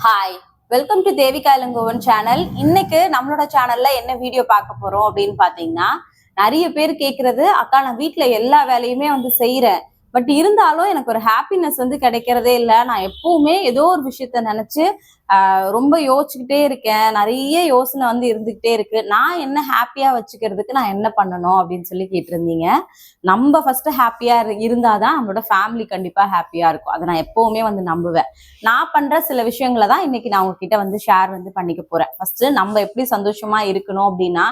Hi welcome to Devika Ilangovan channel இன்னைக்கு நம்மளோட சேனல்ல என்ன வீடியோ பார்க்க போறோம் அப்படின்னு பாத்தீங்கன்னா நிறைய பேர் கேக்குறது அக்கா நான் வீட்டுல எல்லா வேலையுமே வந்து செய்யறேன் பட் இருந்தாலும் எனக்கு ஒரு ஹாப்பினஸ் வந்து கிடைக்கிறதே இல்லை. நான் எப்பவுமே ஏதோ ஒரு விஷயத்த நினைச்சு ரொம்ப யோசிச்சுக்கிட்டே இருக்கேன். நிறைய யோசனை வந்து இருந்துகிட்டே இருக்கு. நான் என்ன ஹாப்பியா வச்சுக்கிறதுக்கு நான் என்ன பண்ணணும் அப்படின்னு சொல்லி கேட்டிருந்தீங்க. நம்ம ஃபர்ஸ்ட் ஹாப்பியா இருந்தாதான் நம்மளோட ஃபேமிலி கண்டிப்பா ஹாப்பியா இருக்கும். அதை நான் எப்பவுமே வந்து நம்புவேன். நான் பண்ற சில விஷயங்களை தான் இன்னைக்கு நான் உங்ககிட்ட வந்து ஷேர் வந்து பண்ணிக்க போறேன். ஃபர்ஸ்ட் நம்ம எப்படி சந்தோஷமா இருக்கணும் அப்படின்னா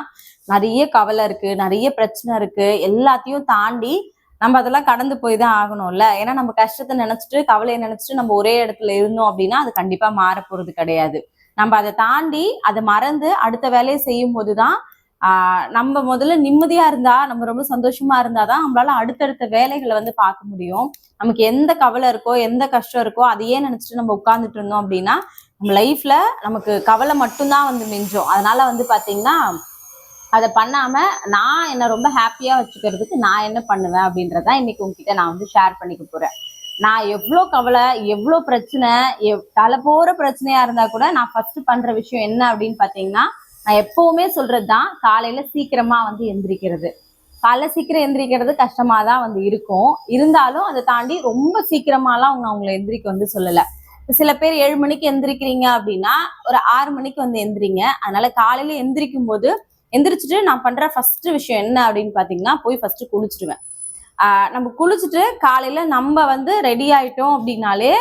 நிறைய கவலை இருக்கு நிறைய பிரச்சனை இருக்கு. எல்லாத்தையும் தாண்டி நம்ம அதெல்லாம் கடந்து போய் தான் ஆகணும்ல? ஏன்னா நம்ம கஷ்டத்தை நினைச்சிட்டு கவலையை நினைச்சிட்டு நம்ம ஒரே இடத்துல இருந்தோம் அப்படின்னா அது கண்டிப்பா மாற போறது கிடையாது. நம்ம அதை தாண்டி அதை மறந்து அடுத்த வேலையை செய்யும் போதுதான் ஆஹ் நம்ம முதல்ல நிம்மதியா இருந்தா நம்ம ரொம்ப சந்தோஷமா இருந்தாதான் நம்மளால அடுத்தடுத்த வேலைகளை வந்து பார்க்க முடியும். நமக்கு எந்த கவலை இருக்கோ எந்த கஷ்டம் இருக்கோ அதையே நினைச்சிட்டு நம்ம உட்கார்ந்துட்டு இருந்தோம் அப்படின்னா நம்ம லைஃப்ல நமக்கு கவலை மட்டும்தான் வந்து மிஞ்சும். அதனால வந்து பாத்தீங்கன்னா அதை பண்ணாம நான் என்னை ரொம்ப ஹாப்பியா வச்சுக்கிறதுக்கு நான் என்ன பண்ணுவேன் அப்படின்றத இன்னைக்கு உங்ககிட்ட நான் வந்து ஷேர் பண்ணிக்க போறேன். நான் எவ்வளோ கவலை எவ்வளோ பிரச்சனை எவ் தலை போகிற பிரச்சனையா இருந்தா கூட நான் ஃபர்ஸ்ட் பண்ற விஷயம் என்ன அப்படின்னு பார்த்தீங்கன்னா நான் எப்பவுமே சொல்றது தான் காலையில சீக்கிரமா வந்து எந்திரிக்கிறது. காலைல சீக்கிரம் எந்திரிக்கிறது கஷ்டமா தான் வந்து இருக்கும். இருந்தாலும் அதை தாண்டி ரொம்ப சீக்கிரமாலாம் அவங்க அவங்கள எந்திரிக்க வந்து சொல்லலை. சில பேர் ஏழு மணிக்கு எந்திரிக்கிறீங்க அப்படின்னா ஒரு ஆறு மணிக்கு வந்து எந்திரிங்க. அதனால காலையில எந்திரிக்கும் போது எந்திரிச்சிட்டு நான் பண்ற ஃபர்ஸ்ட் விஷயம் என்ன அப்படின்னு பாத்தீங்கன்னா போய் ஃபர்ஸ்ட் குளிச்சிடுவேன். நம்ம குளிச்சுட்டு காலையில நம்ம வந்து ரெடி ஆயிட்டோம் அப்படின்னாலே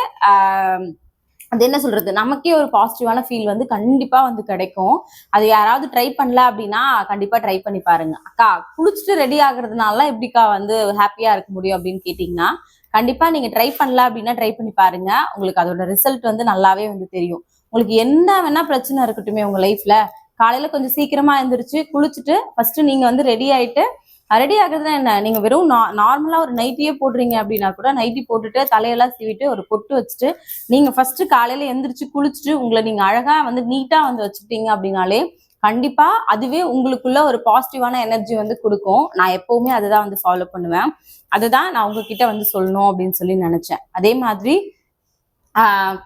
அது என்ன சொல்றது? நமக்கே ஒரு பாசிட்டிவான ஃபீல் வந்து கண்டிப்பா வந்து கிடைக்கும். அது யாராவது ட்ரை பண்ணல அப்படின்னா கண்டிப்பா ட்ரை பண்ணி பாருங்க. அக்கா குளிச்சுட்டு ரெடி ஆகுறதுனால எப்படிக்கா வந்து ஹாப்பியா இருக்க முடியும் அப்படின்னு கேட்டீங்கன்னா கண்டிப்பா நீங்க ட்ரை பண்ணல அப்படின்னா ட்ரை பண்ணி பாருங்க. உங்களுக்கு அதோட ரிசல்ட் வந்து நல்லாவே வந்து தெரியும். உங்களுக்கு என்ன வேணா பிரச்சனை இருக்கட்டுமே உங்க லைஃப்ல காலையில கொஞ்சம் சீக்கிரமா எழுந்திரிச்சு குளிச்சுட்டு ஃபர்ஸ்ட் நீங்க வந்து ரெடி ஆயிட்டு ரெடி ஆகுறதுனா என்ன? நீங்க வெறும் நார்மலா ஒரு நைட்டியே போடுறீங்க அப்படின்னா கூட நைட்டி போட்டுட்டு தலையெல்லாம் சீவிட்டு ஒரு பொட்டு வச்சுட்டு நீங்க ஃபர்ஸ்ட் காலையில எந்திரிச்சு குளிச்சுட்டு உங்களை நீங்க அழகா வந்து நீட்டா வந்து வச்சுட்டீங்க அப்படின்னாலே கண்டிப்பா அதுவே உங்களுக்குள்ள ஒரு பாசிட்டிவான எனர்ஜி வந்து கொடுக்கும். நான் எப்பவுமே அதுதான் வந்து ஃபாலோ பண்ணுவேன். அதுதான் நான் உங்ககிட்ட வந்து சொல்லணும் அப்படின்னு சொல்லி நினைச்சேன். அதே மாதிரி ஆஹ்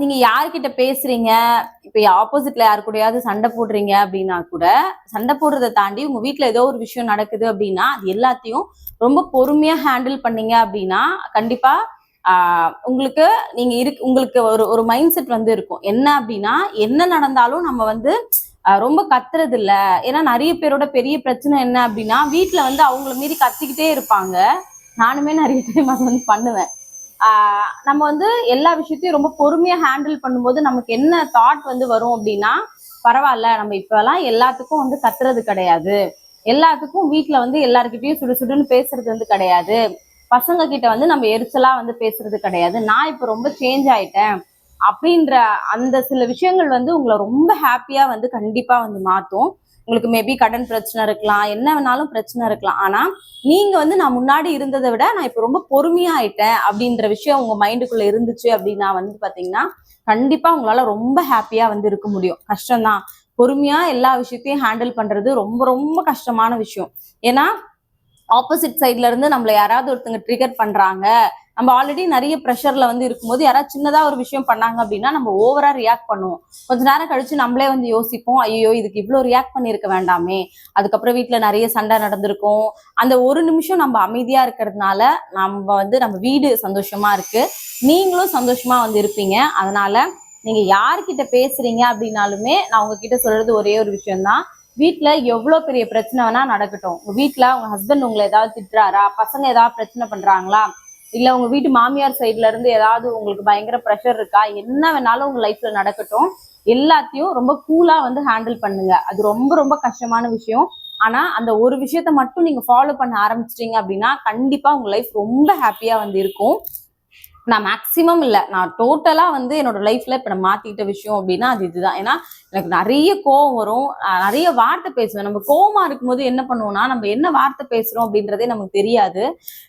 நீங்க யார்கிட்ட பேசுறீங்க? இப்ப ஆப்போசிட்ல யாரு கூடயாவது சண்டை போடுறீங்க அப்படின்னா கூட சண்டை போடுறதை தாண்டி உங்க வீட்டுல ஏதோ ஒரு விஷயம் நடக்குது அப்படின்னா அது எல்லாத்தையும் ரொம்ப பொறுமையா ஹேண்டில் பண்ணீங்க அப்படின்னா கண்டிப்பா ஆஹ் உங்களுக்கு நீங்க இருக்கு உங்களுக்கு ஒரு ஒரு மைண்ட் செட் வந்து இருக்கும். என்ன அப்படின்னா என்ன நடந்தாலும் நம்ம வந்து ரொம்ப கத்துறது இல்ல ஏன்னா நிறைய பேரோட பெரிய பிரச்சனை என்ன அப்படின்னா வீட்டுல வந்து அவங்கள மீறி கத்திக்கிட்டே இருப்பாங்க. நானுமே நிறைய டைம் அதை வந்து பண்ணுவேன். நம்ம வந்து எல்லா விஷயத்தையும் ரொம்ப பொறுமையா ஹேண்டில் பண்ணும்போது நமக்கு என்ன தாட் வந்து வரும் அப்படின்னா பரவாயில்ல நம்ம இப்பெல்லாம் எல்லாத்துக்கும் வந்து கத்துறது கிடையாது. எல்லாத்துக்கும் வீட்டுல வந்து எல்லாருக்கிட்டையும் சுடு சுடுன்னு பேசுறது வந்து கிடையாது. பசங்க கிட்ட வந்து நம்ம எரிச்சலா வந்து பேசுறது கிடையாது. நான் இப்ப ரொம்ப சேஞ்ச் ஆயிட்டேன் அப்படின்ற அந்த சில விஷயங்கள் வந்து உங்களை ரொம்ப ஹாப்பியா வந்து கண்டிப்பா வந்து மாத்தும். உங்களுக்கு மேபி கடன் பிரச்சனை இருக்கலாம் என்ன வேணாலும் பிரச்சனை இருக்கலாம். ஆனா நீங்க வந்து நான் முன்னாடி இருந்ததை விட நான் இப்ப ரொம்ப பொறுமையா ஆயிட்டேன் அப்படின்ற விஷயம் உங்க மைண்டுக்குள்ள இருந்துச்சு அப்படின்னா வந்து பாத்தீங்கன்னா கண்டிப்பா உங்களால ரொம்ப ஹாப்பியா வந்து இருக்க முடியும். கஷ்டம்தான். பொறுமையா எல்லா விஷயத்தையும் ஹேண்டில் பண்றது ரொம்ப ரொம்ப கஷ்டமான விஷயம். ஏன்னா ஆப்போசிட் சைட்ல இருந்து நம்மள யாராவது ஒருத்தங்க ட்ரிகர் பண்றாங்க நம்ம ஆல்ரெடி நிறைய ப்ரெஷர்ல வந்து இருக்கும்போது யாராவது சின்னதா ஒரு விஷயம் பண்ணாங்க அப்படின்னா நம்ம ஓவரா ரியாக்ட் பண்ணுவோம். கொஞ்ச நேரம் கழிச்சு நம்மளே வந்து யோசிப்போம் ஐயோ இதுக்கு இவ்வளோ ரியாக்ட் பண்ணியிருக்க வேண்டாமே. அதுக்கப்புறம் வீட்டில் நிறைய சண்டை நடந்திருக்கும். அந்த ஒரு நிமிஷம் நம்ம அமைதியா இருக்கிறதுனால நம்ம வந்து நம்ம வீடு சந்தோஷமா இருக்கு. நீங்களும் சந்தோஷமா வந்து இருப்பீங்க. அதனால நீங்க யார்கிட்ட பேசுறீங்க அப்படின்னாலுமே நான் உங்ககிட்ட சொல்றது ஒரே ஒரு விஷயம்தான். வீட்டில் எவ்வளவு பெரிய பிரச்சனை வேணா நடக்கட்டும். உங்க வீட்டில் உங்க ஹஸ்பண்ட் உங்களை ஏதாவது திட்டுறாரா? பசங்க ஏதாவது பிரச்சனை பண்றாங்களா? இல்ல உங்க வீட்டு மாமியார் சைட்ல இருந்து ஏதாவது உங்களுக்கு பயங்கர ப்ரெஷர் இருக்கா? என்ன வேணாலும் உங்க லைஃப்ல நடக்கட்டும். எல்லாத்தையும் ரொம்ப கூலா வந்து ஹேண்டில் பண்ணுங்க. அது ரொம்ப ரொம்ப கஷ்டமான விஷயம். ஆனா அந்த ஒரு விஷயத்த மட்டும் நீங்க ஃபாலோ பண்ண ஆரம்பிச்சிட்டீங்க அப்படின்னா கண்டிப்பா உங்க லைஃப் ரொம்ப ஹாப்பியா வந்து இருக்கும். நான் மேக்சிமம் இல்லை. நான் டோட்டலா வந்து என்னோட லைஃப்ல இப்ப நான் மாற்றிக்கிட்ட விஷயம் அப்படின்னா அது இதுதான். ஏன்னா எனக்கு நிறைய கோவம் வரும். நான் நிறைய வார்த்தை பேசுவேன். நம்ம கோவமா இருக்கும்போது என்ன பண்ணுவோம்னா நம்ம என்ன வார்த்தை பேசுறோம் அப்படின்றதே நமக்கு தெரியாது.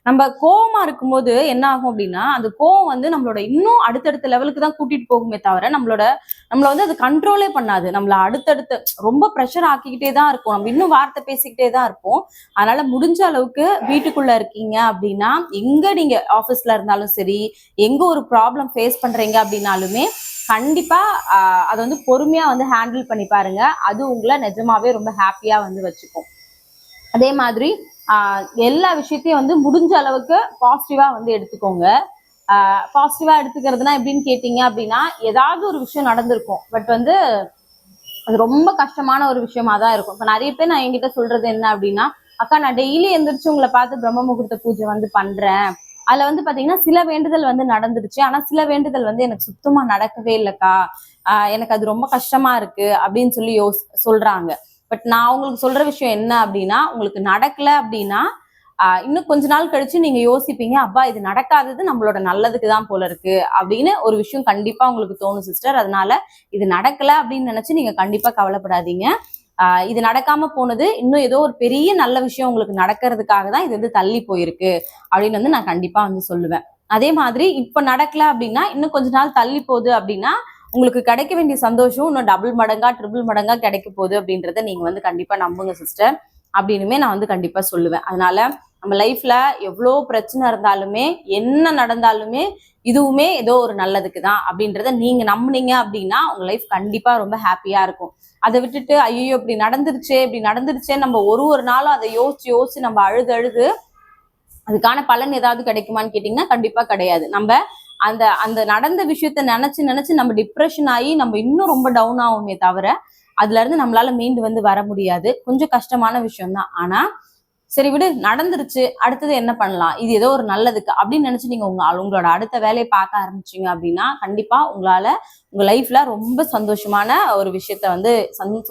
நம்ம கோவமா இருக்கும்போது என்ன ஆகும் அப்படின்னா அந்த கோவம் வந்து நம்மளோட இன்னும் அடுத்தடுத்த லெவலுக்கு தான் கூட்டிட்டு போகுமே தவிர நம்மளோட நம்மள வந்து அது கண்ட்ரோலே பண்ணாது. நம்மள அடுத்தடுத்து ரொம்ப ப்ரெஷர் ஆக்கிக்கிட்டே தான் இருக்கும் நம்ம இன்னும் வார்த்தை பேசிக்கிட்டே தான் இருப்போம். அதனால முடிஞ்ச அளவுக்கு வீட்டுக்குள்ள இருக்கீங்க அப்படின்னா எங்க நீங்க ஆஃபீஸில் இருந்தாலும் சரி எங்க ஒரு ப்ராப்ளம் ஃபேஸ் பண்றீங்க அப்படின்னாலுமே கண்டிப்பா அதை வந்து பொறுமையா வந்து ஹேண்டில் பண்ணி பாருங்க. அது உங்களை நிஜமாவே ரொம்ப ஹாப்பியா வந்து வச்சுக்கும். அதே மாதிரி ஆஹ் எல்லா விஷயத்தையும் வந்து முடிஞ்ச அளவுக்கு பாசிட்டிவா வந்து எடுத்துக்கோங்க. பாசிட்டிவா எடுத்துக்கிறதுனா எப்படின்னு கேட்டீங்க அப்படின்னா ஏதாவது ஒரு விஷயம் நடந்திருக்கும். பட் வந்து அது ரொம்ப கஷ்டமான ஒரு விஷயமா தான் இருக்கும். இப்போ நிறைய பேர் நான் என்கிட்ட சொல்றது என்ன அப்படின்னா அக்கா நான் டெய்லி எந்திரிச்சு உங்களை பார்த்து பிரம்ம முகூர்த்த பூஜை வந்து பண்றேன். அதுல வந்து பாத்தீங்கன்னா சில வேண்டுதல் வந்து நடந்துருச்சு. ஆனா சில வேண்டுதல் வந்து எனக்கு சுத்தமா நடக்கவே இல்லைக்கா. ஆஹ் எனக்கு அது ரொம்ப கஷ்டமா இருக்கு அப்படின்னு சொல்லி யோஸ் சொல்றாங்க. பட் நான் உங்களுக்கு சொல்ற விஷயம் என்ன அப்படின்னா உங்களுக்கு நடக்கல அப்படின்னா இன்னும் கொஞ்ச நாள் கழிச்சு நீங்க யோசிப்பீங்க அப்பா இது நடக்காதது நம்மளோட நல்லதுக்கு தான் போல இருக்கு. அப்படின்னு ஒரு விஷயம் கண்டிப்பா உங்களுக்கு தோணும் சிஸ்டர். அதனால இது நடக்கல அப்படின்னு நினைச்சு நீங்க கண்டிப்பா கவலைப்படாதீங்க. இது நடக்காம போனது இன்னும் ஏதோ ஒரு பெரிய நல்ல விஷயம் உங்களுக்கு நடக்கிறதுக்காக தான் இது வந்து தள்ளி போயிருக்கு அப்படின்னு வந்து நான் கண்டிப்பா வந்து சொல்லுவேன். அதே மாதிரி இப்ப நடக்கல அப்படின்னா இன்னும் கொஞ்ச நாள் தள்ளி போகுது அப்படின்னா உங்களுக்கு கிடைக்க வேண்டிய சந்தோஷம் இன்னும் டபுள் மடங்கா ட்ரிபிள் மடங்கா கிடைக்க போகுது அப்படின்றத நீங்க வந்து கண்டிப்பா நம்புங்க சிஸ்டர் அப்படின்னுமே நான் வந்து கண்டிப்பா சொல்லுவேன். அதனால நம்ம லைஃப்ல எவ்வளோ பிரச்சனை இருந்தாலுமே என்ன நடந்தாலுமே இதுவுமே ஏதோ ஒரு நல்லதுக்கு தான் அப்படின்றத நீங்க நம்புனீங்க அப்படின்னா உங்க லைஃப் கண்டிப்பா ரொம்ப ஹாப்பியா இருக்கும். அதை விட்டுட்டு ஐயோ இப்படி நடந்துருச்சே இப்படி நடந்துருச்சே நம்ம ஒரு ஒரு நாளும் அதை யோசிச்சு யோசிச்சு நம்ம அழுது அழுது அதுக்கான பலன் ஏதாவது கிடைக்குமான்னு கேட்டிங்கன்னா கண்டிப்பா கிடையாது. நம்ம அந்த அந்த நடந்த விஷயத்த நினைச்சு நினைச்சு நம்ம டிப்ரெஷன் ஆகி நம்ம இன்னும் ரொம்ப டவுன் ஆகுமே தவிர அதுல இருந்து நம்மளால மீண்டு வந்து வர முடியாது. கொஞ்சம் கஷ்டமான விஷயம் தான் ஆனா சரி விடு நடந்துருச்சு அடுத்தது என்ன பண்ணலாம்? இது ஏதோ ஒரு நல்லதுக்கு அப்படின்னு நினைச்சு நீங்க உங்க உங்களோட அடுத்த வேலையை பார்க்க ஆரம்பிச்சீங்க அப்படின்னா கண்டிப்பா உங்களால உங்க லைஃப்ல ரொம்ப சந்தோஷமான ஒரு விஷயத்த வந்து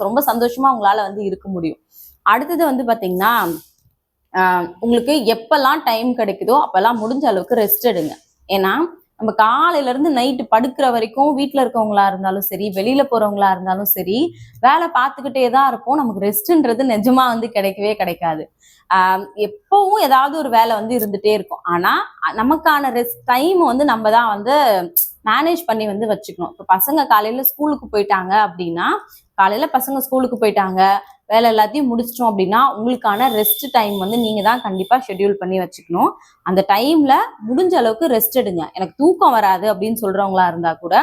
ரொம்ப சந்தோஷமா உங்களால வந்து இருக்க முடியும். அடுத்தது வந்து பாத்தீங்கன்னா உங்களுக்கு எப்பெல்லாம் டைம் கிடைக்குதோ அப்பெல்லாம் முடிஞ்ச அளவுக்கு ரெஸ்ட் எடுங்க. ஏன்னா நம்ம காலையில இருந்து நைட்டு படுக்கிற வரைக்கும் வீட்டில் இருக்கவங்களா இருந்தாலும் சரி வெளியில போறவங்களா இருந்தாலும் சரி வேலை பார்த்துக்கிட்டே தான் இருப்போம். நமக்கு ரெஸ்ட்ன்றது நிஜமா வந்து கிடைக்கவே கிடைக்காது. ஆஹ் எப்பவும் ஏதாவது ஒரு வேலை வந்து இருந்துட்டே இருக்கும். ஆனா நமக்கான ரெஸ்ட் டைம் வந்து நம்ம தான் வந்து மேனேஜ் பண்ணி வந்து வச்சுக்கணும். இப்போ பசங்க காலையில ஸ்கூலுக்கு போயிட்டாங்க அப்படின்னா காலையில பசங்க ஸ்கூலுக்கு போயிட்டாங்க வேலை எல்லாத்தையும் முடிச்சிட்டோம் அப்படின்னா உங்களுக்கான ரெஸ்ட் டைம் வந்து நீங்க தான் கண்டிப்பா ஷெட்யூல் பண்ணி வச்சுக்கணும். அந்த டைம்ல முடிஞ்ச அளவுக்கு ரெஸ்ட் எடுங்க. எனக்கு தூக்கம் வராது அப்படின்னு சொல்றவங்களா இருந்தா கூட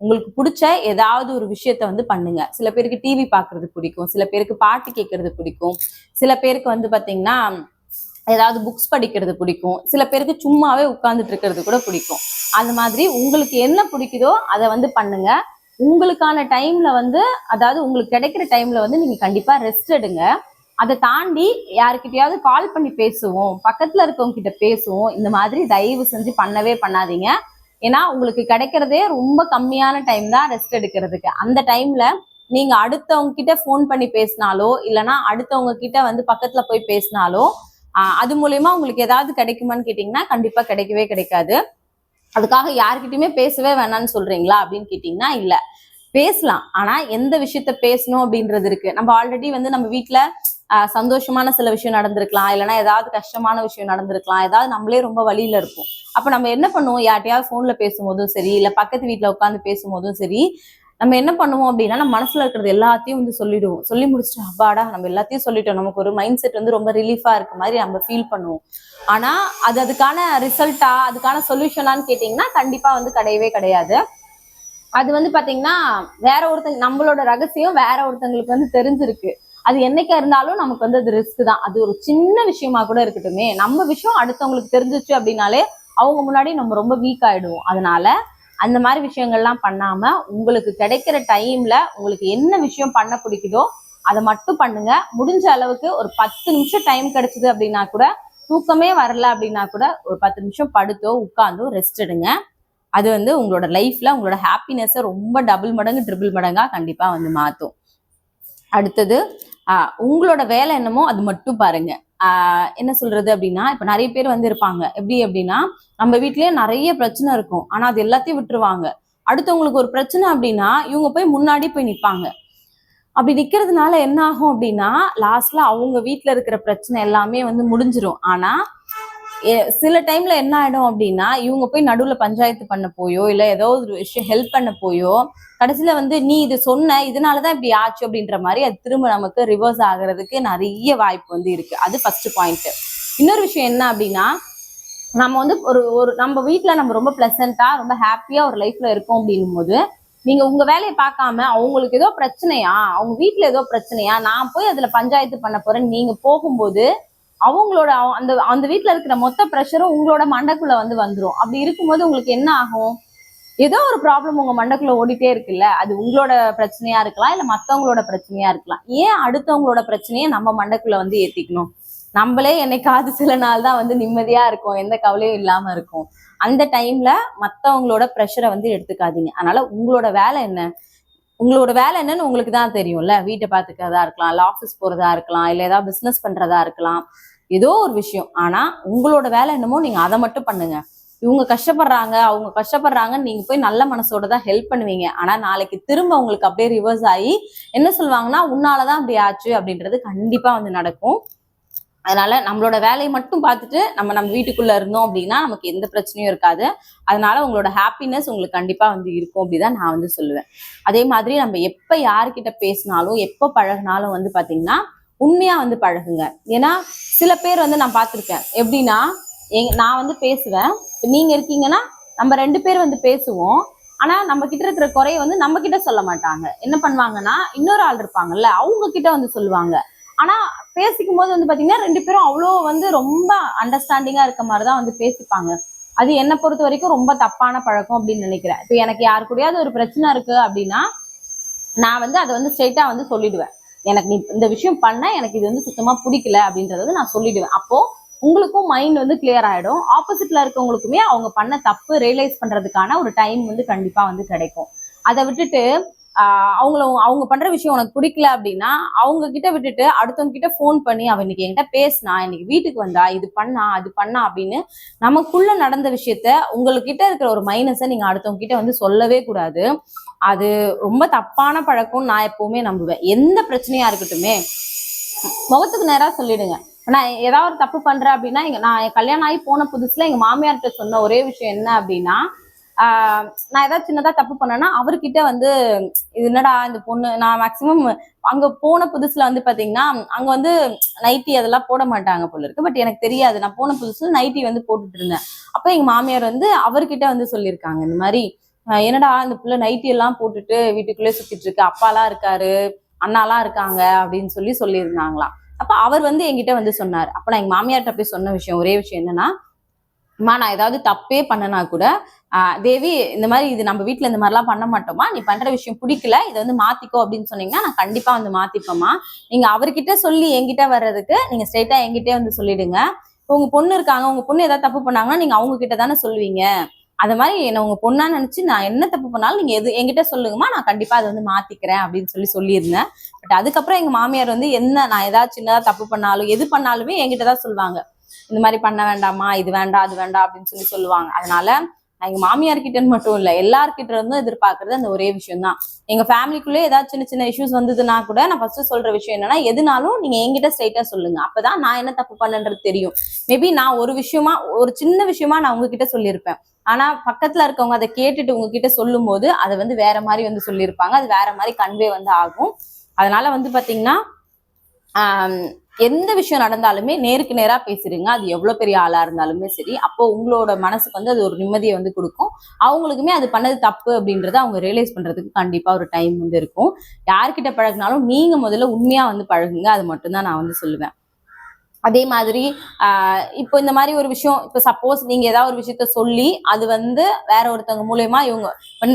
உங்களுக்கு பிடிச்ச ஏதாவது ஒரு விஷயத்த வந்து பண்ணுங்க. சில பேருக்கு டிவி பார்க்கிறது பிடிக்கும். சில பேருக்கு பாட்டு கேட்கறது பிடிக்கும். சில பேருக்கு வந்து பாத்தீங்கன்னா ஏதாவது புக்ஸ் படிக்கிறது பிடிக்கும். சில பேருக்கு சும்மாவே உட்கார்ந்துட்டு இருக்கிறது கூட பிடிக்கும். அந்த மாதிரி உங்களுக்கு என்ன பிடிக்குதோ அதை வந்து பண்ணுங்க. உங்களுக்கான டைம்ல வந்து அதாவது உங்களுக்கு கிடைக்கிற டைம்ல வந்து நீங்க கண்டிப்பா ரெஸ்ட் எடுங்க. அதை தாண்டி யாருக்கிட்டயாவது கால் பண்ணி பேசுவோம் பக்கத்துல இருக்கவங்க கிட்ட பேசுவோம் இந்த மாதிரி தயவு செஞ்சு பண்ணவே பண்ணாதீங்க. ஏன்னா உங்களுக்கு கிடைக்கிறதே ரொம்ப கம்மியான டைம் தான் ரெஸ்ட் எடுக்கிறதுக்கு. அந்த டைம்ல நீங்க அடுத்தவங்க கிட்ட ஃபோன் பண்ணி பேசினாலோ இல்லைன்னா அடுத்தவங்க கிட்ட வந்து பக்கத்துல போய் பேசினாலோ அது மூலயமா உங்களுக்கு ஏதாவது கிடைக்குமான்னு கேட்டிங்கன்னா கண்டிப்பா கிடைக்கவே கிடைக்காது. அதுக்காக யாருக்கிட்டயுமே பேசவே வேணாம்னு சொல்றீங்களா அப்படின்னு கேட்டீங்கன்னா இல்ல. பேசலாம். ஆனா எந்த விஷயத்த பேசணும் அப்படின்றது இருக்கு. நம்ம ஆல்ரெடி வந்து நம்ம வீட்டுல ஆஹ் சந்தோஷமான சில விஷயம் நடந்திருக்கலாம். இல்லைன்னா ஏதாவது கஷ்டமான விஷயம் நடந்திருக்கலாம். ஏதாவது நம்மளே ரொம்ப வழியில இருப்போம். அப்ப நம்ம என்ன பண்ணுவோம்? யார்ட்டையாவது போன்ல பேசும்போதும் சரி இல்ல பக்கத்து வீட்டுல உட்காந்து பேசும்போதும் சரி நம்ம என்ன பண்ணுவோம் அப்படின்னா நம்ம மனசுல இருக்கிறது எல்லாத்தையும் வந்து சொல்லிடுவோம். சொல்லி முடிச்சுட்டு அப்பாடா நம்ம எல்லாத்தையும் சொல்லிட்டோம். நமக்கு ஒரு மைண்ட் செட் வந்து ரொம்ப ரிலீஃபா இருக்க மாதிரி நம்ம ஃபீல் பண்ணுவோம். ஆனா அது அதுக்கான ரிசல்ட்டா அதுக்கான சொல்யூஷனான்னு கேட்டிங்கன்னா கண்டிப்பா வந்து கிடையவே கிடையாது. அது வந்து பாத்தீங்கன்னா வேற ஒருத்தங்க நம்மளோட ரகசியம் வேற ஒருத்தங்களுக்கு வந்து தெரிஞ்சிருக்கு. அது என்னைக்கா இருந்தாலும் நமக்கு வந்து அது ரிஸ்க் தான். அது ஒரு சின்ன விஷயமா கூட இருக்கட்டுமே நம்ம விஷயம் அடுத்தவங்களுக்கு தெரிஞ்சிச்சு அப்படின்னாலே அவங்க முன்னாடி நம்ம ரொம்ப வீக் ஆயிடுவோம். அதனால அந்த மாதிரி விஷயங்கள்லாம் பண்ணாம உங்களுக்கு கிடைக்கிற டைம்ல உங்களுக்கு என்ன விஷயம் பண்ண பிடிக்குதோ அதை மட்டும் பண்ணுங்க. முடிஞ்ச அளவுக்கு ஒரு பத்து நிமிஷம் டைம் கிடைச்சது அப்படின்னா கூட தூக்கமே வரல அப்படின்னா கூட ஒரு பத்து நிமிஷம் படுத்தோ உட்காந்தோ ரெஸ்ட் எடுங்க. அது வந்து உங்களோட லைஃப்ல உங்களோட ஹாப்பினஸை ரொம்ப டபுள் மடங்கு ட்ரிபிள் மடங்கா கண்டிப்பா வந்து மாத்தும். அடுத்தது உங்களோட வேலை என்னமோ அது மட்டும் பாருங்க. என்ன சொல்றது அப்படின்னா இப்ப நிறைய பேர் வந்து இருப்பாங்க. எப்படி அப்படின்னா நம்ம வீட்லயே நிறைய பிரச்சனை இருக்கும். ஆனா அது எல்லாத்தையும் விட்டுருவாங்க. அடுத்தவங்களுக்கு ஒரு பிரச்சனை அப்படின்னா இவங்க போய் முன்னாடி போய் நிப்பாங்க. அப்படி நிக்கிறதுனால என்ன ஆகும் அப்படின்னா லாஸ்ட்ல அவங்க வீட்டுல இருக்கிற பிரச்சனை எல்லாமே வந்து முடிஞ்சிரும். ஆனா சில டைம்ல என்ன ஆயிடும் அப்படின்னா இவங்க போய் நடுவுல பஞ்சாயத்து பண்ண போயோ இல்ல ஏதோ ஒரு விஷயம் ஹெல்ப் பண்ண போயோ கடைசியில வந்து நீ இது சொன்ன இதனாலதான் இப்படி ஆச்சு அப்படின்ற மாதிரி அது திரும்ப நமக்கு ரிவர்ஸ் ஆகுறதுக்கு நிறைய வாய்ப்பு வந்து இருக்கு. அது ஃபர்ஸ்ட் பாயிண்ட் இன்னொரு விஷயம் என்ன அப்படின்னா நம்ம வந்து ஒரு ஒரு நம்ம வீட்டுல நம்ம ரொம்ப பிளசண்டா ரொம்ப ஹாப்பியா ஒரு லைஃப்ல இருக்கோம் அப்படின்னும் போது நீங்க உங்க வேலையை பார்க்காம அவங்களுக்கு ஏதோ பிரச்சனையா அவங்க வீட்டுல ஏதோ பிரச்சனையா நான் போய் அதுல பஞ்சாயத்து பண்ண போறேன் நீங்க போகும்போது அவங்களோட அந்த அந்த வீட்டுல இருக்கிற மொத்த ப்ரெஷரும் உங்களோட மண்டக்குள்ள வந்து வந்துடும் அப்படி இருக்கும்போது உங்களுக்கு என்ன ஆகும்? ஏதோ ஒரு ப்ராப்ளம் உங்க மண்டக்குள்ள ஓடிட்டே இருக்குல்ல அது உங்களோட பிரச்சனையா இருக்கலாம் இல்ல மத்தவங்களோட பிரச்சனையா இருக்கலாம். ஏன் அடுத்தவங்களோட பிரச்சனையை நம்ம மண்டக்குள்ள வந்து ஏத்திக்கணும்? நம்மளே என்னைக்காவது சில நாள் தான் வந்து நிம்மதியா இருக்கும் எந்த கவலையும் இல்லாம இருக்கும். அந்த டைம்ல மத்தவங்களோட ப்ரெஷரை வந்து எடுத்துக்காதீங்க. அதனால உங்களோட வேலை என்ன? உங்களோட வேலை என்னன்னு உங்களுக்கு தான் தெரியும்ல. வீட்டை பார்த்துக்கிறதா இருக்கலாம் இல்லை ஆஃபீஸ் போறதா இருக்கலாம் இல்லை ஏதாவது பிஸ்னஸ் பண்றதா இருக்கலாம். ஏதோ ஒரு விஷயம். ஆனா உங்களோட வேலை என்னமோ நீங்க அதை மட்டும் பண்ணுங்க. இவங்க கஷ்டப்படுறாங்க அவங்க கஷ்டப்படுறாங்கன்னு நீங்க போய் நல்ல மனசோட தான் ஹெல்ப் பண்ணுவீங்க. ஆனா நாளைக்கு திரும்ப உங்களுக்கு அப்படியே ரிவர்ஸ் ஆகி என்ன சொல்லுவாங்கன்னா உன்னாலதான் அப்படி ஆச்சு அப்படின்றது கண்டிப்பா வந்து நடக்கும். அதனால நம்மளோட வேலையை மட்டும் பார்த்துட்டு நம்ம நம்ம வீட்டுக்குள்ள இருந்தோம் அப்படின்னா நமக்கு எந்த பிரச்சனையும் இருக்காது. அதனால உங்களோட ஹாப்பினஸ் உங்களுக்கு கண்டிப்பா வந்து இருக்கும் அப்படிதான் நான் வந்து சொல்லுவேன். அதே மாதிரி நம்ம எப்ப யார்கிட்ட பேசினாலும் எப்ப பழகினாலும் வந்து பாத்தீங்கன்னா உண்மையா வந்து பழகுங்க. ஏன்னா சில பேர் வந்து நான் பார்த்துருக்கேன். எப்படின்னா எங் நான் வந்து பேசுவேன். இப்ப நீங்க இருக்கீங்கன்னா நம்ம ரெண்டு பேர் வந்து பேசுவோம். ஆனா நம்ம கிட்ட இருக்கிற குறைய வந்து நம்ம கிட்ட சொல்ல மாட்டாங்க. என்ன பண்ணுவாங்கன்னா இன்னொரு ஆள் இருப்பாங்கல்ல அவங்க கிட்ட வந்து சொல்லுவாங்க. ஆனா பேசிக்கும் போது வந்து பாத்தீங்கன்னா ரெண்டு பேரும் அவ்வளோ வந்து ரொம்ப அண்டர்ஸ்டாண்டிங்கா இருக்க மாதிரி தான் வந்து பேசிப்பாங்க. அது என்னை பொறுத்த வரைக்கும் ரொம்ப தப்பான பழக்கம் அப்படின்னு நினைக்கிறேன். இப்போ எனக்கு யாரு கூடயாவது ஒரு பிரச்சனை இருக்கு அப்படின்னா நான் வந்து அதை வந்து ஸ்ட்ரெயிட்டா வந்து சொல்லிடுவேன். எனக்கு நீ இந்த விஷயம் பண்ண எனக்கு இது வந்து சுத்தமா பிடிக்கல அப்படின்றத நான் சொல்லிடுவேன். அப்போ உங்களுக்கும் மைண்ட் வந்து கிளியர் ஆகிடும் ஆப்போசிட்ல இருக்கவங்களுக்குமே அவங்க பண்ண தப்பு ரியலைஸ் பண்றதுக்கான ஒரு டைம் வந்து கண்டிப்பா வந்து கிடைக்கும். அதை விட்டுட்டு அவங்கள அவங்க பண்ற விஷயம் உனக்கு பிடிக்கல அப்படின்னா அவங்க கிட்ட விட்டுட்டு அடுத்தவங்க கிட்ட ஃபோன் பண்ணி அவன் இன்னைக்கு என்கிட்ட பேசினா இன்னைக்கு வீட்டுக்கு வந்தா இது பண்ணா அது பண்ணா அப்படின்னு நமக்குள்ள நடந்த விஷயத்த உங்ககிட்ட இருக்கிற ஒரு மைனஸை நீங்க அடுத்தவங்க கிட்ட வந்து சொல்லவே கூடாது. அது ரொம்ப தப்பான பழக்கம்னு நான் எப்பவுமே நம்புவேன். எந்த பிரச்சனையா இருக்கட்டுமே முகத்துக்கு நேரா சொல்லிடுங்க. நான் ஏதாவது ஒரு தப்பு பண்றேன் அப்படின்னா எங்க நான் என் கல்யாணம் ஆகி போன புதுசுல எங்க மாமியார்கிட்ட சொன்ன ஒரே விஷயம் என்ன அப்படின்னா நான் ஏதாவது சின்னதா தப்பு பண்ணேன்னா அவர்கிட்ட வந்து இது என்னடா இந்த பொண்ணு நான் மேக்சிமம் அங்க போன புதுசுல வந்து பாத்தீங்கன்னா அங்க வந்து நைட்டி அதெல்லாம் போட மாட்டாங்க போல இருக்கு. பட் எனக்கு தெரியாது. நான் போன புதுசுல நைட்டி வந்து போட்டுட்டு இருந்தேன். அப்ப எங்க மாமியார் வந்து அவர்கிட்ட வந்து சொல்லியிருக்காங்க இந்த மாதிரி என்னடா இந்த புள்ள நைட்டி எல்லாம் போட்டுட்டு வீட்டுக்குள்ளே சுத்திட்டு இருக்கு. அப்பாலாம் இருக்காரு அண்ணாலாம் இருக்காங்க அப்படின்னு சொல்லி சொல்லியிருந்தாங்களாம். அப்போ அவர் வந்து என்கிட்ட வந்து சொன்னார். அப்போ நான் எங்க மாமியார்கிட்ட போய் சொன்ன விஷயம் ஒரே விஷயம் என்னன்னா அம்மா நான் ஏதாவது தப்பே பண்ணனா கூட தேவி இந்த மாதிரி இது நம்ம வீட்டில் இந்த மாதிரிலாம் பண்ண மாட்டோமா நீ பண்ற விஷயம் பிடிக்கல இதை வந்து மாத்திக்கோ அப்படின்னு சொன்னீங்கன்னா நான் கண்டிப்பா வந்து மாத்திப்பேம்மா. நீங்க அவர்கிட்ட சொல்லி என்கிட்ட வர்றதுக்கு நீங்க ஸ்ட்ரெயிட்டாக என்கிட்டே வந்து சொல்லிடுங்க. இப்போ உங்க பொண்ணு இருக்காங்க உங்க பொண்ணு ஏதாவது தப்பு பண்ணாங்கன்னா நீங்க அவங்க கிட்ட தானே சொல்லுவீங்க அது மாதிரி என்ன உங்க பொண்ணா நினைச்சு நான் என்ன தப்பு பண்ணாலும் நீங்க எது என்கிட்ட சொல்லுங்கம்மா நான் கண்டிப்பா அதை வந்து மாத்திக்கிறேன் அப்படின்னு சொல்லி சொல்லியிருந்தேன். பட் அதுக்கப்புறம் எங்க மாமியார் வந்து என்ன நான் ஏதாவது சின்னதா தப்பு பண்ணாலும் எது பண்ணாலுமே என்கிட்ட தான் சொல்லுவாங்க. இந்த மாதிரி பண்ண வேண்டாமா இது வேண்டாம் அது வேண்டாம் அப்படின்னு சொல்லி சொல்லுவாங்க. அதனால நான் எங்க மாமியார் கிட்டன்னு மட்டும் இல்ல எல்லார்கிட்ட இருந்தும் எதிர்பார்க்கறது அந்த ஒரே விஷயம் தான் எங்க ஃபேமிலிக்குள்ளே ஏதாவது சின்ன சின்ன இஷ்யூஸ் வந்ததுன்னா கூட நான் ஃபர்ஸ்ட் சொல்ற விஷயம் என்னன்னா எதுனாலும் நீங்க என்கிட்ட ஸ்ட்ரைட்டா சொல்லுங்க. அப்பதான் நான் என்ன தப்பு பண்ணன்றது தெரியும். மேபி நான் ஒரு விஷயமா ஒரு சின்ன விஷயமா நான் உங்ககிட்ட சொல்லியிருப்பேன். ஆனா பக்கத்துல இருக்கவங்க அதை கேட்டுட்டு உங்ககிட்ட சொல்லும் போது அதை வந்து வேற மாதிரி வந்து சொல்லியிருப்பாங்க. அது வேற மாதிரி கன்வே வந்து ஆகும். அதனால வந்து பாத்தீங்கன்னா எந்த விஷயம் நடந்தாலுமே நேருக்கு நேரா பேசிடுங்க. அது எவ்வளவு பெரிய ஆளா இருந்தாலுமே சரி. அப்போ உங்களோட மனசுக்கு வந்து அது ஒரு நிம்மதியை வந்து கொடுக்கும். அவங்களுக்குமே அது பண்ணது தப்பு அப்படின்றத அவங்க ரியலைஸ் பண்றதுக்கு கண்டிப்பா ஒரு டைம் வந்து இருக்கும். யார்கிட்ட பழகினாலும் நீங்க முதல்ல உண்மையா வந்து பழகுங்க. அது மட்டும்தான் நான் வந்து சொல்லுவேன். அதே மாதிரி இப்போ இந்த மாதிரி ஒரு விஷயம் இப்போ சப்போஸ் நீங்க ஏதாவது ஒரு விஷயத்த சொல்லி அது வந்து வேற ஒருத்தவங்க மூலியமா இவங்க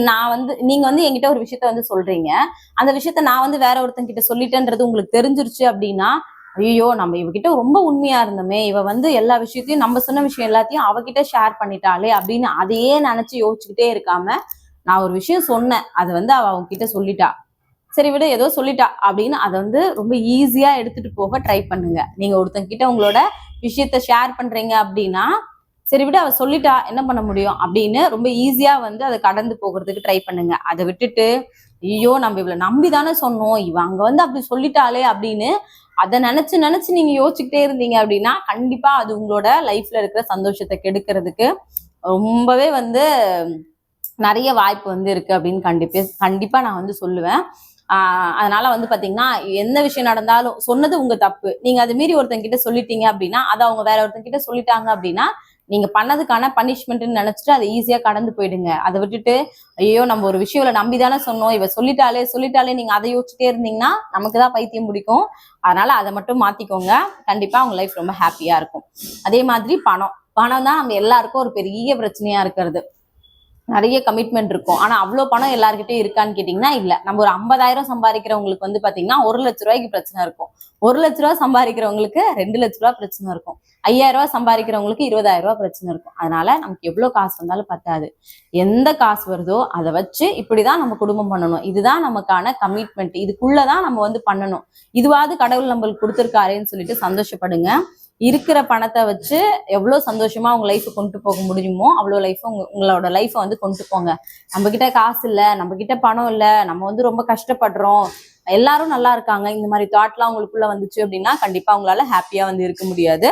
நான் வந்து நீங்க வந்து என்கிட்ட ஒரு விஷயத்த வந்து சொல்றீங்க. அந்த விஷயத்த நான் வந்து வேற ஒருத்தங்க கிட்ட சொல்லிட்டேன்றது உங்களுக்கு தெரிஞ்சிருச்சு அப்படின்னா ஐயோ நம்ம இவகிட்ட ரொம்ப உண்மையா இருந்தோமே. இவ வந்து எல்லா விஷயத்தையும் நம்ம சொன்ன விஷயம் எல்லாத்தையும் அவகிட்ட ஷேர் பண்ணிட்டாளே அப்படின்னு அதையே நினைச்சு யோசிச்சுக்கிட்டே இருக்காம நான் ஒரு விஷயம் சொன்னேன். அது வந்து அவ அவங்க கிட்ட சொல்லிட்டா. சரி விட ஏதோ சொல்லிட்டா. அப்படின்னு அதை வந்து ரொம்ப ஈஸியா எடுத்துட்டு போக ட்ரை பண்ணுங்க. நீங்க ஒருத்தங்க கிட்ட உங்களோட விஷயத்த ஷேர் பண்றீங்க அப்படின்னா சரி விட அவ சொல்லிட்டா என்ன பண்ண முடியும்? அப்படின்னு ரொம்ப ஈஸியா வந்து அதை கடந்து போகிறதுக்கு ட்ரை பண்ணுங்க. அதை விட்டுட்டு ஐயோ நம்ம இவ்வளவு நம்பி தானே சொன்னோம். இவ அங்க வந்து அப்படி சொல்லிட்டாளே அப்படின்னு அதை நினைச்சு நினைச்சு நீங்க யோசிச்சுக்கிட்டே இருந்தீங்க அப்படின்னா கண்டிப்பா அது உங்களோட லைஃப்ல இருக்கிற சந்தோஷத்தை கெடுக்கிறதுக்கு ரொம்பவே வந்து நிறைய வாய்ப்பு வந்து இருக்கு அப்படின்னு கண்டிப்பா கண்டிப்பா நான் வந்து சொல்லுவேன். அதனால வந்து பாத்தீங்கன்னா எந்த விஷயம் நடந்தாலும் சொன்னது உங்க தப்பு. நீங்க அது மீறி ஒருத்தங்க கிட்ட சொல்லிட்டீங்க அப்படின்னா அதை அவங்க வேற ஒருத்தங்க கிட்ட சொல்லிட்டாங்க அப்படின்னா நீங்க பண்ணதுக்கான பனிஷ்மெண்ட்னு நினைச்சிட்டு அதை ஈஸியா கடந்து போயிடுங்க. அதை விட்டுட்டு ஐயோ நம்ம ஒரு விஷயம் நம்பிதானே நம்பி தானே சொன்னோம். இவ சொல்லிட்டாலே சொல்லிட்டாலே நீங்க அதை யோசிச்சுட்டே இருந்தீங்கன்னா நமக்கு தான் பைத்தியம் பிடிக்கும். அதனால அதை மட்டும் மாத்திக்கோங்க. கண்டிப்பா உங்க லைஃப் ரொம்ப ஹாப்பியா இருக்கும். அதே மாதிரி பணம். பணம் தான் நம்ம எல்லாருக்கும் ஒரு பெரிய பிரச்சனையா இருக்கிறது. நிறைய கமிட்மெண்ட் இருக்கும். ஆனா அவ்வளவு பணம் எல்லார்கிட்டயும் இருக்கான்னு கேட்டீங்கன்னா இல்ல. நம்ம ஒரு ஐம்பதாயிரம் சம்பாதிக்கிறவங்களுக்கு வந்து பாத்தீங்கன்னா ஒரு லட்ச ரூபாய்க்கு பிரச்சனை இருக்கும். ஒரு லட்ச ரூபா சம்பாதிக்கிறவங்களுக்கு ரெண்டு லட்ச ரூபா பிரச்சனை இருக்கும். ஐயாயிரம் ரூபாய் சம்பாதிக்கிறவங்களுக்கு இருபதாயிரம் ரூபாய் பிரச்சனை இருக்கும். அதனால நமக்கு எவ்வளவு காசு வந்தாலும் பத்தாது. எந்த காசு வருதோ அதை வச்சு இப்படிதான் நம்ம குடும்பம் பண்ணணும். இதுதான் நமக்கான கமிட்மெண்ட் இதுக்குள்ளதான் நம்ம வந்து பண்ணணும். இதுவாவது கடவுள் நம்மளுக்கு கொடுத்துருக்காருன்னு சொல்லிட்டு சந்தோஷப்படுங்க. இருக்கிற பணத்தை வச்சு எவ்வளோ சந்தோஷமா உங்க லைஃப் கொண்டு போக முடியுமோ அவ்வளோ லைஃப் உங்க உங்களோட லைஃப்பை வந்து கொண்டு போங்க. நம்ம கிட்ட காசு இல்லை நம்ம கிட்ட பணம் இல்லை நம்ம வந்து ரொம்ப கஷ்டப்படுறோம். எல்லாரும் நல்லா இருக்காங்க. இந்த மாதிரி தாட்லாம் உங்களுக்குள்ள வந்துச்சு அப்படின்னா கண்டிப்பா உங்களால ஹாப்பியா வந்து இருக்க முடியாது.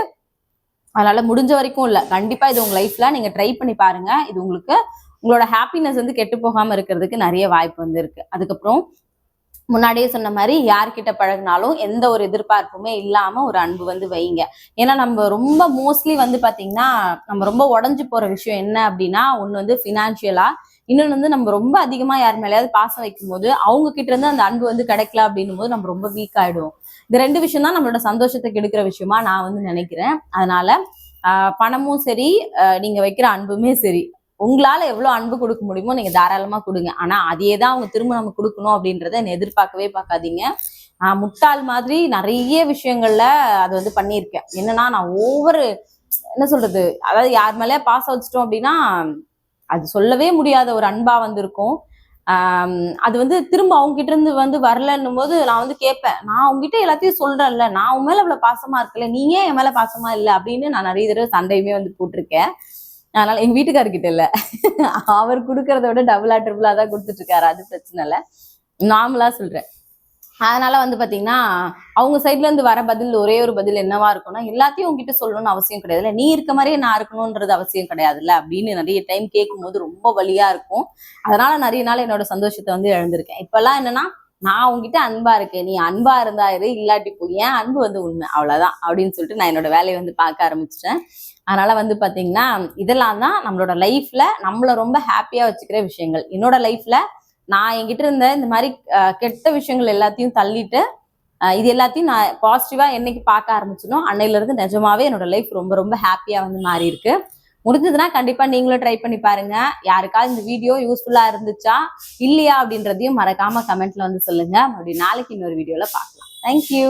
அதனால முடிஞ்ச வரைக்கும் இல்லை. கண்டிப்பா இது உங்க லைஃப்ல நீங்க ட்ரை பண்ணி பாருங்க. இது உங்களுக்கு உங்களோட ஹாப்பினஸ் வந்து கெட்டு போகாம இருக்கிறதுக்கு நிறைய வாய்ப்பு வந்து இருக்கு. அதுக்கப்புறம் முன்னாடியே சொன்ன மாதிரி யார்கிட்ட பழகினாலும் எந்த ஒரு எதிர்பார்ப்புமே இல்லாம ஒரு அன்பு வந்து வைங்க ஏன்னா நம்ம ரொம்ப மோஸ்ட்லி வந்து பாத்தீங்கன்னா நம்ம ரொம்ப உடஞ்சு போற விஷயம் என்ன அப்படின்னா ஒன்னு வந்து ஃபினான்ஷியலா இன்னொன்று வந்து நம்ம ரொம்ப அதிகமா யார் மேலேயாவது பாசம் வைக்கும்போது அவங்க கிட்ட இருந்து அந்த அன்பு வந்து கிடைக்கல அப்படின்னும் போது நம்ம ரொம்ப வீக் ஆயிடுவோம். இந்த ரெண்டு விஷயம் தான் நம்மளோட சந்தோஷத்தை கெடுக்கிற விஷயமா நான் வந்து நினைக்கிறேன். அதனால பணமும் சரி நீங்க வைக்கிற அன்புமே சரி. உங்களால எவ்வளவு அன்பு கொடுக்க முடியுமோ நீங்க தாராளமா கொடுங்க. ஆனா அதையே தான் அவங்க திரும்ப நம்ம கொடுக்கணும் அப்படின்றத எதிர்பார்க்கவே பார்க்காதீங்க. நான் முட்டாள் மாதிரி நிறைய விஷயங்கள்ல அது வந்து பண்ணியிருக்கேன். என்னன்னா நான் ஒவ்வொரு என்ன சொல்றது? அதாவது யார் மேலயே பாசம் வச்சிட்டோம் அப்படின்னா அது சொல்லவே முடியாத ஒரு அன்பா வந்திருக்கும். ஆஹ் அது வந்து திரும்ப அவங்க கிட்ட இருந்து வந்து வரலன்னும் போது நான் வந்து கேட்பேன். நான் உங்ககிட்ட எல்லாத்தையும் சொல்றேன்ல. நான் உன் மேல இவ்வளவு பாசமா இருக்கல. நீ ஏன் என் மேல பாசமா இல்லை? அப்படின்னு நான் நிறைய தடவை சண்டையுமே வந்து போட்டிருக்கேன். அதனால எங்க வீட்டுக்காரர்கிட்ட இல்ல. அவர் கொடுக்கறத விட டபுளா ட்ரிபிளா தான் கொடுத்துட்டு இருக்காரு அது பிரச்சனை இல்ல. நார்மலா சொல்றேன். அதனால வந்து பாத்தீங்கன்னா அவங்க சைட்ல இருந்து வர பதில் ஒரே ஒரு பதில் என்னவா இருக்கும்னா எல்லாத்தையும் உங்ககிட்ட சொல்லணும்னு அவசியம் கிடையாதுல்ல நீ இருக்க மாதிரியே நான் இருக்கணும்ன்றது அவசியம் கிடையாதுல்ல அப்படின்னு நிறைய டைம் கேட்கும்போது ரொம்ப வழியா இருக்கும். அதனால நிறைய நாள் என்னோட சந்தோஷத்தை வந்து இழந்திருக்கேன். இப்பெல்லாம் என்னன்னா நான் உங்ககிட்ட அன்பா இருக்கேன். நீ அன்பா இருந்தா இரு இல்லாட்டி போய் ஏன் அன்பு வந்து உண்மை? அவ்வளவுதான் அப்படின்னு சொல்லிட்டு நான் என்னோட வேலையை வந்து பார்க்க ஆரம்பிச்சிட்டேன். அதனால வந்து பாத்தீங்கன்னா இதெல்லாம் தான் நம்மளோட லைஃப்ல நம்மள ரொம்ப ஹாப்பியா வச்சுக்கிற விஷயங்கள். என்னோட லைஃப்ல நான் என்கிட்ட இருந்த இந்த மாதிரி கெட்ட விஷயங்கள் எல்லாத்தையும் தள்ளிட்டு இது எல்லாத்தையும் நான் பாசிட்டிவா என்னைக்கு பார்க்க ஆரம்பிச்சனோ அன்னையில இருந்து நிஜமாவே என்னோட லைஃப் ரொம்ப ரொம்ப ஹாப்பியா வந்து மாறி இருக்கு முடிஞ்சதுன்னா கண்டிப்பா நீங்களும் ட்ரை பண்ணி பாருங்க. யாருக்காவது இந்த வீடியோ யூஸ்ஃபுல்லா இருந்துச்சா இல்லையா அப்படின்றதையும் மறக்காம கமெண்ட்ல வந்து சொல்லுங்க. மறுபடியும் நாளைக்கு இன்னொரு வீடியோல பார்க்கலாம். தேங்க்யூ